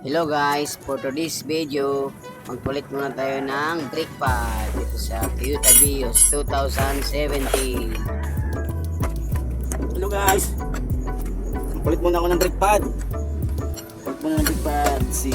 Hello guys, for today's video, magpalit muna tayo ng brake pad dito sa Toyota Vios 2017. Hello guys! Palit muna ako ng brake pad. Palit muna ng brake pad. Si...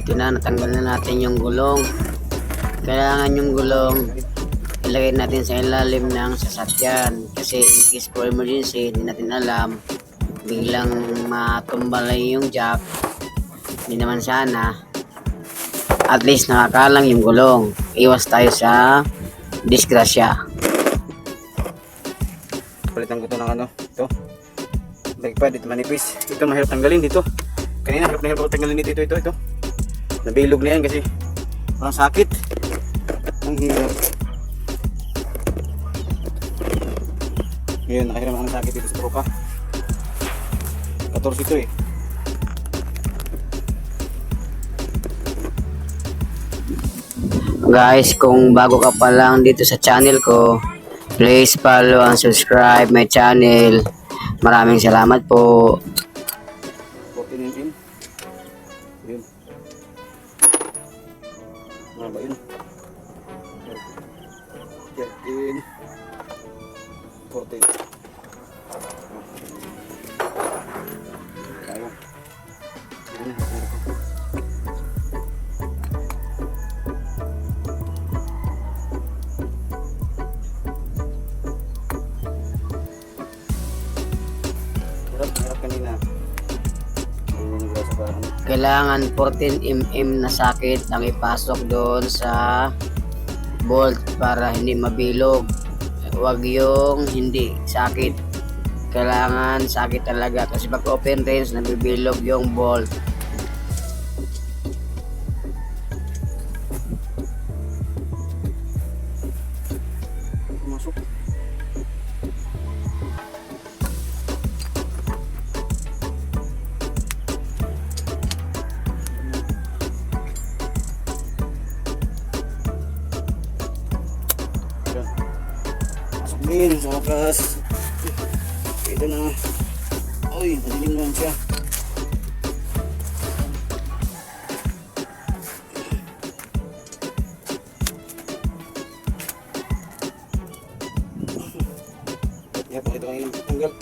ito na, natanggal na natin yung gulong. Kailangan yung gulong ilagay natin sa ilalim ng sasakyan. Kasi in case for emergency, hindi natin alam. Biglang matumbalay yung jack. Hindi naman sana. At least nakakalang yung gulong. Iwas tayo sa disgrasya. Palitan ko to ng ano. Ito. Brake pad. Ito manipis. Ito mahirap tanggalin dito. Kanina hirap na hirap tanggalin dito. Ito, ito, ito. Nabilog na yan kasi parang sakit. Ang hirap. Ngayon, nakahiram ako ng sakit dito sa tropa. 14 ito eh. Guys, kung bago ka pa lang dito sa channel ko, please follow and subscribe my channel. Maraming salamat po. Kailangan 14mm na sakit ang ipasok doon sa bolt para hindi mabilog. Huwag yung hindi sakit. Kailangan sakit talaga kasi pag open range nabibilog yung bolt. Wakas. Ito na. Uy, madilim naman siya. Kaya pa ito kanina tanggal.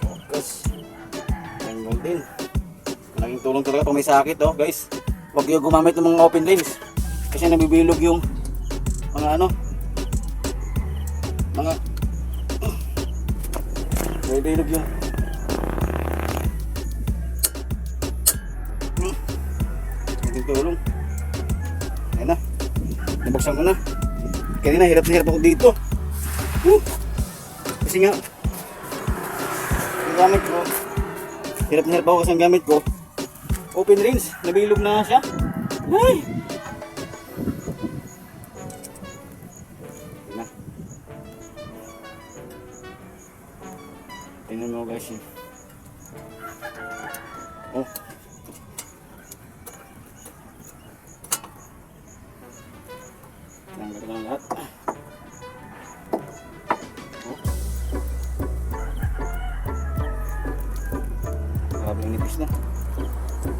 Focus. Tanggal din. Malaking tulong talaga pag may sakit oh guys. Huwag yung gumamit ng mga open lens. Kasi nabibilog yung mga ano. Nabibilog yung Hmm. Malaking tulong. Ayan na. Nabuksan ko na. Kanina hirap na hirap ako dito. Woo! Kasi nga, gamit ko, hirap na hirap ako kasi ang gamit ko, open range, nabilog na siya. Ay! Tingnan mo guys yun. Oh. Tanggal lang lahat. Oh. Grabe nipis na.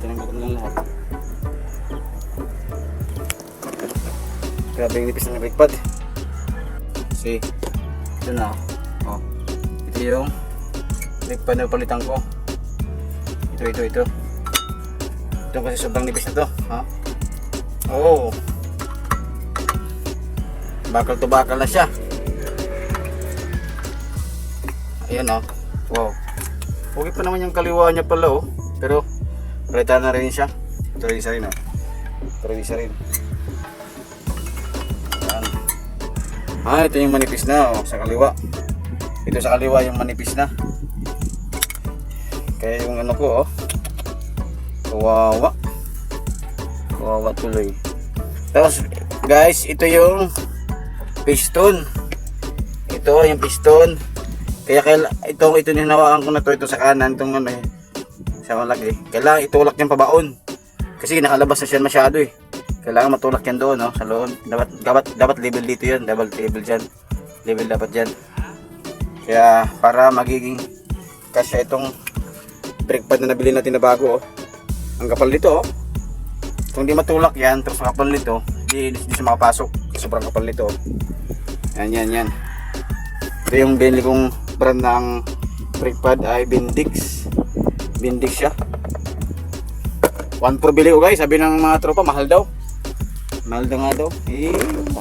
Tinanggal ko lang lahat. Grabe yung nipis ng brake pad. See, ito na. Oh. Ito yung brake pad na palitan ko. Ito, ito, ito. Ito kasi sobrang nipis na to. Ha? Oh. Bakal to bakal na siya. Ayan oh. Wow. Okay pa naman yung kaliwa niya pala oh. Pero Palitan na rin siya. Ito rin isa rin oh. Ito rin isa rin. Ah, ito yung manipis na oh, sa kaliwa. Ito sa kaliwa yung manipis na. Kaya yung ano ko oh. Kawawa. Kawawa tuloy. Tapos guys, ito yung piston. Ito yung piston. Kaya kaila, itong ito hinawakan ko na to ito sa kanan itong ano eh. Sa malaki. Kailangan itulak niyan pabaon. Kasi nakalabas na siya masyado eh. Kailangan matulak yan doon no, sa loob. Dapat dapat dapat level dito 'yan, dapat level diyan. Level dapat diyan. Kaya para magiging kasya itong brake pad na nabili natin na bago oh. Ang kapal nito oh. Kung di matulak yan, tapos kapal nito, di, siya makapasok. Sobrang kapal nito. oh. Yan, yan, yan. Ito yung binili kong brand ng brake pad ay Bindix. Bindix siya. 1 for bili ko guys. Sabi ng mga tropa, mahal daw. Mahal daw nga daw. Eh, 1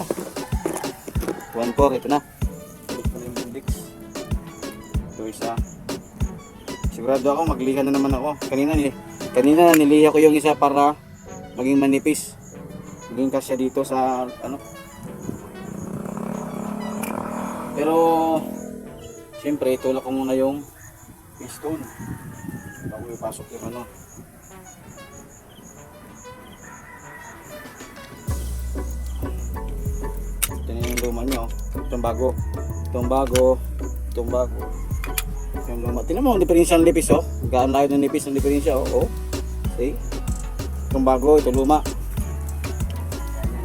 for, ito na. Sigurado ako, magliha na naman ako. Kanina, ni kanina niliha ko yung isa para maging manipis. Maging kasya dito sa ano. Pero siyempre itulak ko muna yung piston bago ipasok yung ano. Ito na yung luma nyo. Itong bago. Itong bago. Itong bago. Yung luma. Tingnan mo ang diferensya ng nipis oh. Gaan tayo ng nipis ng diferensya oh. oh. See? Itong bago, ito luma.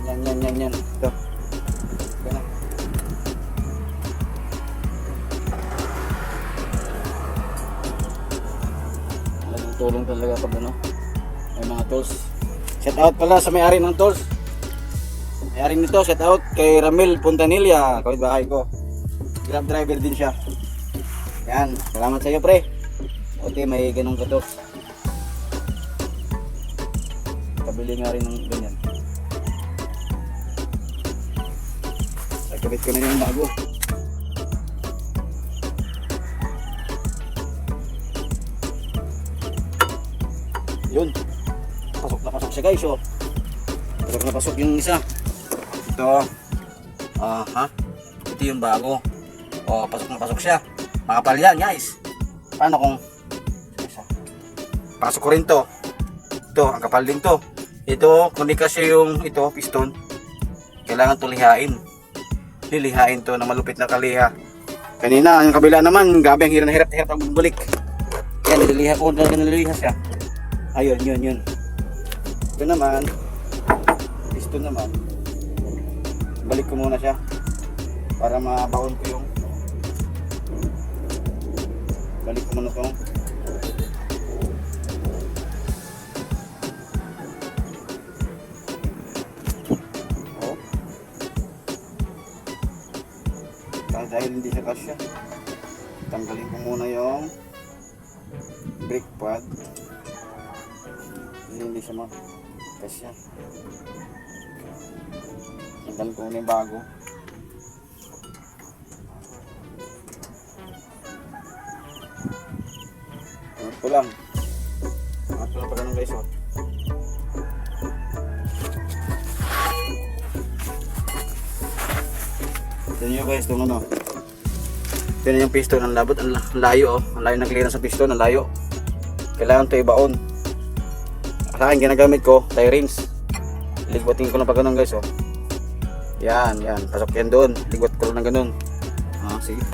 Yan, yan, yan, yan. Ito. Ito. Malaking tulong talaga pag ano. May mga tools. Shout out pala sa may-ari ng tools. May-ari nito, shout out kay Ramil Puntanilla, kawit bahay ko. Grab driver din siya. Yan, salamat sa iyo pre. Buti may ganong ka to. Kabili nga rin ng ganyan. Nakabit ko na yung bago. Yun. Pasok na pasok siya guys oh. Pasok na pasok yung isa. Ito. Ah, ha? Ito yung bago. Oh, pasok na pasok siya. Makapal yan guys. Paano kung? Pasok ko rin to. Ito, ang kapal din to. Ito, kung di kasi yung ito, piston, kailangan to lihain. Lilihain to ng malupit na kaliha. Kanina, yung kabila naman, gabi ang hirap na hirap na hirap ang bumalik. Yan, nililiha ko, nililiha siya. Ayun, yun, yun. Ito naman, piston naman, balik ko muna siya para mabaon ko yung balik ko muna itong oh. Kaya dahil hindi siya kasya. Tanggalin ko muna yung brake pad. Hindi siya makasya tanggalin ko muna yung bago Ko lang. Ko lang pa ganun guys. Oh. Ito nyo guys, itong ano. Ito yung piston, ang labot, ang la- ang layo oh. Ang layo ng clearance sa piston, ang layo. Kailangan ito ibaon. Sa akin, ginagamit ko, tie rings. Ligwatin ko lang pa ganun guys oh. Yan, yan. Pasok yan doon. Ligwat ko lang ng ganun. Ah, sige.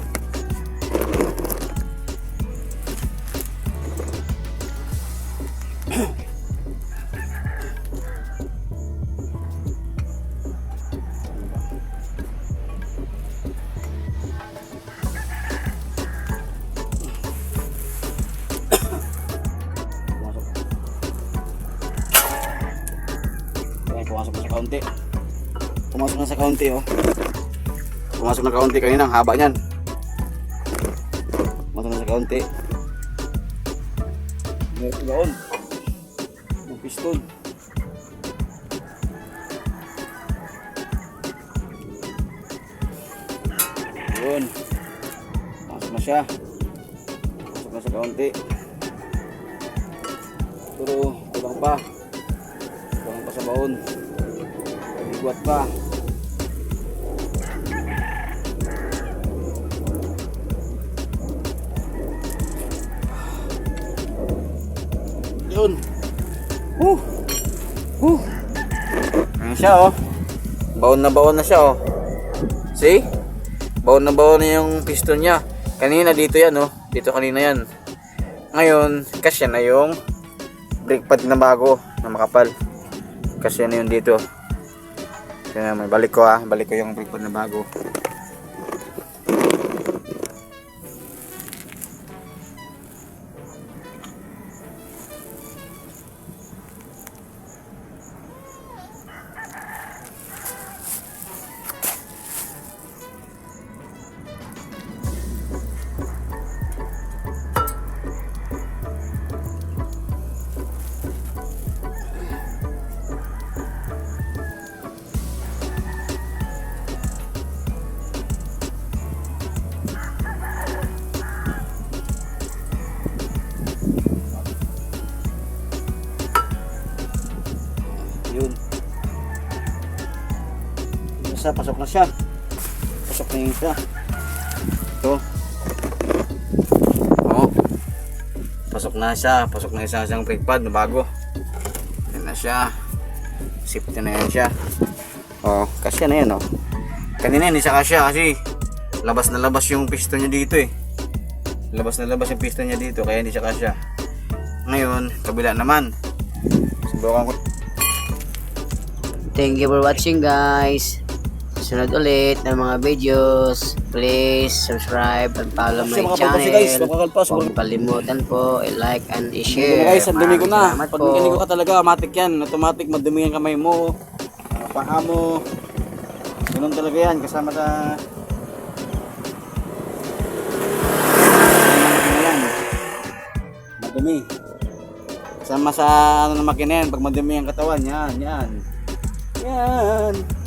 Pumasok na sa kaunti, oh. Pumasok na kaunti kanina, ang haba niyan. Pumasok na sa kaunti. Meron doon. Yung piston. Yun. Pumasok na siya. Pumasok na sa kaunti. Pero pa. Kulang pa sa baon. Bigwat pa. Yun. Huh. Huh. Ayan siya oh. Baon na baon na siya oh. See? Baon na baon na yung piston niya. Kanina dito yan oh. Dito kanina yan. Ngayon, kasya na yung brake pad na bago na makapal. Kasya na yun dito. Kaya may balik ko ah. Balik ko yung pad na bago. Isa, pasok na siya. Pasok na yung isa. Ito. Oo. Pasok na siya. Pasok na isa siyang brake pad na bago. Yan na siya. Safety na yan siya. Oo. Kasya na yan oh. Kanina hindi siya kasya kasi labas na labas yung piston niya dito eh. Labas na labas yung piston niya dito kaya hindi siya kasya. Ngayon, kabila naman. Subukan ko Thank you for watching guys. Sunod ulit ng mga videos. Please subscribe and follow my Kasi pagpasi, guys, channel. makakalpas, Huwag wag- kalimutan po i-like and Share. i-share. guys, ang dumi ko na. Pag po. ka talaga, automatic yan. Automatic, madumi ang kamay mo. Ang paa mo. Ganun talaga yan, kasama sa... Yan. Madumi. Kasama sa ano na makina yan, pag madumi ang katawan, yan, yan. Yan.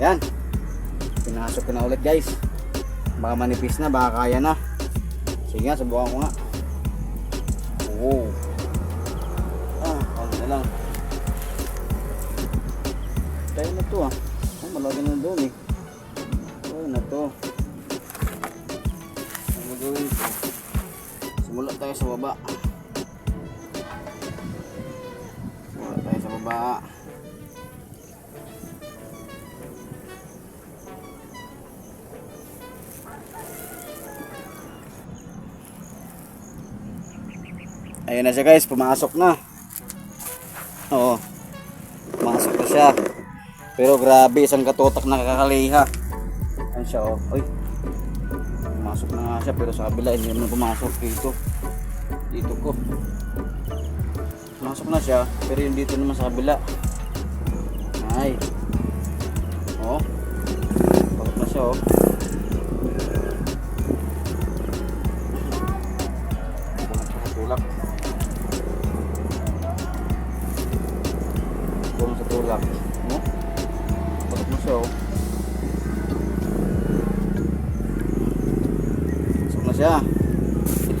Yan. Pinasok ko na ulit guys. Baka manipis na, baka kaya na. Sige nga, subukan ko nga. Oo. Ah, ano na lang. Tayo na to ah. Oh, malaki na doon eh. Tayo na to. Ang gagawin ko. Simula tayo sa baba. Simula tayo sa baba. Ayun na siya guys, pumasok na. Oo. Pumasok na siya. Pero grabe, isang katutak na kakaliha. Ayun siya oh. Uy. Pumasok na nga siya pero sa kabila hindi naman pumasok dito. Dito ko. Pumasok na siya pero yung dito naman sa kabila. Ay. Oh. Pasok na siya oh.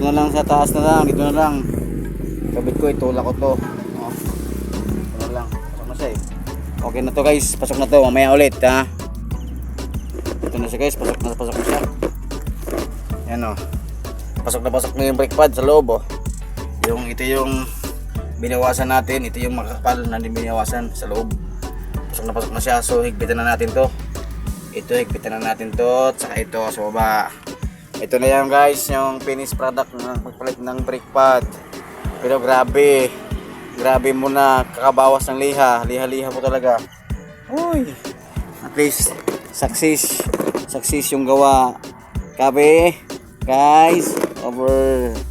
Dito na lang sa taas na lang. Dito na lang. Kabit ko itulak ko to. Oh. Dito na lang. Pasok na siya eh. Okay na to guys. Pasok na to. Mamaya ulit ha. Ito na siya guys. Pasok na pasok na siya. Yan oh. Pasok na pasok na yung brake pad sa loob oh. Yung ito yung binawasan natin. Ito yung makakapal na binawasan sa loob. Pasok na pasok na siya. So higpitan na natin to. Ito higpitan na natin to. At saka ito sa baba. Ito na yan guys. Yung finished product ng pagpalit ng brake pad. Pero grabe. Grabe mo na kakabawas ng liha. Liha-liha po talaga. Uy. At least success. Success yung gawa. Kabe. Guys. Over.